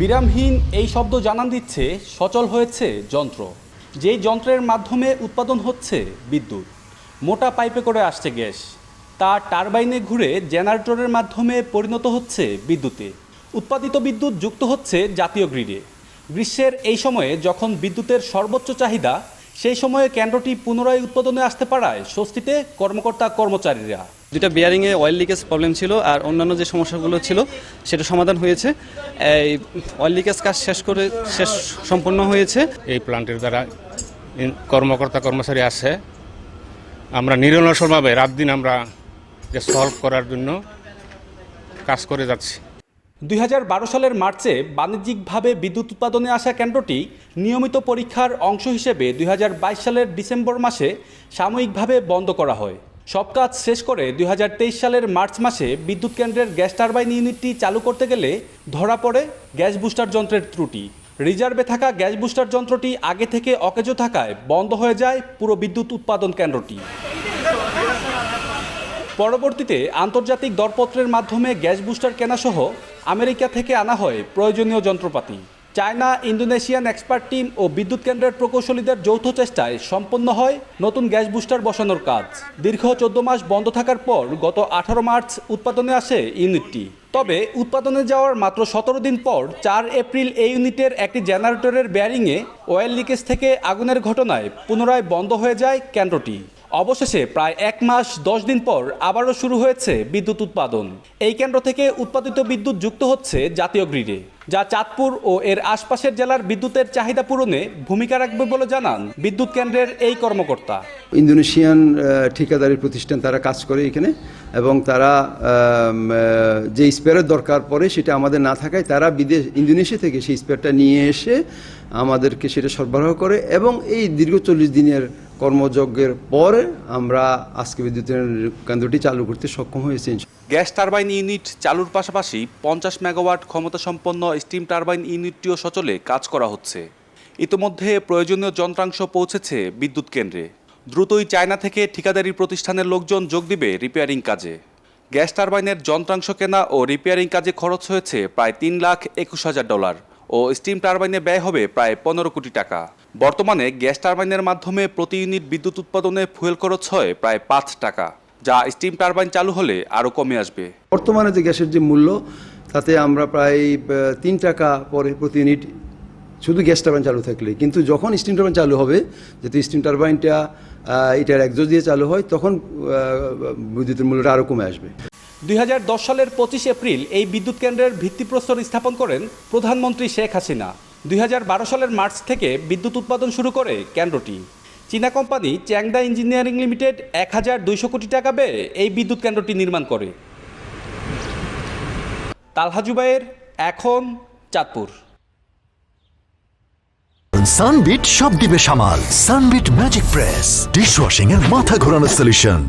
বিরামহীন এই শব্দ জানান দিচ্ছে সচল হয়েছে যন্ত্র। যেই যন্ত্রের মাধ্যমে উৎপাদন হচ্ছে বিদ্যুৎ। মোটা পাইপে করে আসছে গ্যাস। তা টারবাইনে ঘুরে জেনারেটরের মাধ্যমে পরিণত হচ্ছে বিদ্যুতে। উৎপাদিত বিদ্যুৎ যুক্ত হচ্ছে জাতীয় গ্রিডে। গ্রীষ্মের এই সময়ে যখন বিদ্যুতের সর্বোচ্চ চাহিদা, সেই সময়ে কেন্দ্রটি পুনরায় উৎপাদনে আসতে পারায় স্বস্তিতে কর্মকর্তা কর্মচারীরা দুটা বিয়ারিংয়ে অয়েল লিকেজ প্রবলেম ছিল আর অন্যান্য যে সমস্যাগুলো ছিল সেটা সমাধান হয়েছে। এই অয়েল লিকেজ কাজ শেষ করে শেষ সম্পন্ন হয়েছে। এই প্ল্যান্টের দ্বারা কর্মকর্তা কর্মচারী আছে। আমরা নিরলসভাবে রাত দিন আমরা সলভ করার জন্য কাজ করে যাচ্ছি। দুই হাজার বারো সালের মার্চে বাণিজ্যিকভাবে বিদ্যুৎ উৎপাদনে আসা কেন্দ্রটি নিয়মিত পরীক্ষার অংশ হিসেবে দুই হাজার বাইশ সালের ডিসেম্বর মাসে সাময়িকভাবে বন্ধ করা হয়। সব কাজ শেষ করে দুই হাজার তেইশ সালের মার্চ মাসে বিদ্যুৎ কেন্দ্রের গ্যাস টারবাইন ইউনিটটি চালু করতে গেলে ধরা পড়ে গ্যাস বুস্টার যন্ত্রের ত্রুটি। রিজার্ভে থাকা গ্যাস বুস্টার যন্ত্রটি আগে থেকে অকেজো থাকায় বন্ধ হয়ে যায় পুরো বিদ্যুৎ উৎপাদন কেন্দ্রটি। পরবর্তীতে আন্তর্জাতিক দরপত্রের মাধ্যমে গ্যাস বুস্টার কেনাসহ আমেরিকা থেকে আনা হয় প্রয়োজনীয় যন্ত্রপাতি। চায়না, ইন্দোনেশিয়ান এক্সপার্ট টিম ও বিদ্যুৎ কেন্দ্রের প্রকৌশলীদের যৌথ চেষ্টায় সম্পন্ন হয় নতুন গ্যাস বুস্টার বসানোর কাজ। দীর্ঘ চোদ্দ মাস বন্ধ থাকার পর গত আঠারো মার্চ উৎপাদনে আসে ইউনিটটি। তবে উৎপাদনে যাওয়ার মাত্র সতেরো দিন পর চার এপ্রিল এই ইউনিটের একটি জেনারেটরের ব্যারিংয়ে অয়েল লিকেজ থেকে আগুনের ঘটনায় পুনরায় বন্ধ হয়ে যায় কেন্দ্রটি। অবশেষে প্রায় এক মাস, দশ দিন পর আবারও শুরু হয়েছে বিদ্যুৎ উৎপাদন। এই কেন্দ্র থেকে উৎপাদিত বিদ্যুৎ যুক্ত হচ্ছে জাতীয় গ্রিডে, যা চাঁদপুর ও এর আশপাশের জেলার বিদ্যুতের চাহিদা পূরণে ভূমিকা রাখবে বলে জানান বিদ্যুৎ কেন্দ্রের এই কর্মকর্তা। ইন্দোনেশিয়ান ঠিকাদারি প্রতিষ্ঠান তারা কাজ করে এখানে এবং তারা যে স্পেয়ারের দরকার পড়ে সেটা আমাদের না থাকায় তারা বিদেশ, ইন্দোনেশিয়া থেকে সেই স্পেয়ারটা নিয়ে এসে আমাদেরকে সেটা সরবরাহ করে এবং এই দীর্ঘ চল্লিশ দিনের কর্মযজ্ঞের পরে আমরা আজকে বিদ্যুতের কেন্দ্রটি চালু করতে সক্ষম হয়েছি গ্যাস টারবাইন ইউনিট চালুর পাশাপাশি পঞ্চাশ মেগাওয়াট ক্ষমতাসম্পন্ন স্টিম টারবাইন ইউনিটটিও সচলে কাজ করা হচ্ছে। ইতোমধ্যে প্রয়োজনীয় যন্ত্রাংশ পৌঁছেছে বিদ্যুৎ কেন্দ্রে। দ্রুতই চায়না থেকে ঠিকাদারি প্রতিষ্ঠানের লোকজন যোগ দিবে রিপেয়ারিং কাজে। গ্যাস টারবাইনের যন্ত্রাংশ কেনা ও রিপেয়ারিং কাজে খরচ হয়েছে প্রায় তিন লাখ একুশ হাজার ডলার। ও স্টিম টারবাইনে ব্যয় হবে প্রায় পনেরো কোটি টাকা। বর্তমানে গ্যাস টারবাইনের মাধ্যমে প্রতি ইউনিট বিদ্যুৎ উৎপাদনে ফুয়েল খরচ হয় প্রায় পাঁচ টাকা, যা স্টিম টারবাইন চালু হলে আরও কমে আসবে। বর্তমানে যে গ্যাসের যে মূল্য, তাতে আমরা প্রায় তিন টাকা পরে প্রতি ইউনিট শুধু গ্যাস টারবাইন চালু থাকলে। কিন্তু যখন স্টিম টারবাইন চালু হবে, যেহেতু স্টিম টারবাইনটা এটার একজোজ দিয়ে চালু হয়, তখন বিদ্যুতের মূল্যটা আরও কমে আসবে। দুই সালের পঁচিশ এপ্রিল এই বিদ্যুৎ কেন্দ্রের ভিত্তিপ্রস্তর স্থাপন করেন প্রধানমন্ত্রী শেখ হাসিনা। দু হাজার বারো সালের মার্চ থেকে বিদ্যুৎ উৎপাদন শুরু করে কেন্দ্রটি। চীনা কোম্পানি চ্যাংদা ইঞ্জিনিয়ারিং লিমিটেড এক হাজার দুইশো কোটি টাকা ব্যয়ে এই বিদ্যুৎ কেন্দ্রটি নির্মাণ করে। তালহা জুবাইয়ের এখন চাঁদপুর। সানবিট সব দিবে সামাল। সানবিট ম্যাজিক প্রেস ডিশওয়াশিং এর মাথা ঘোরানো সলিউশন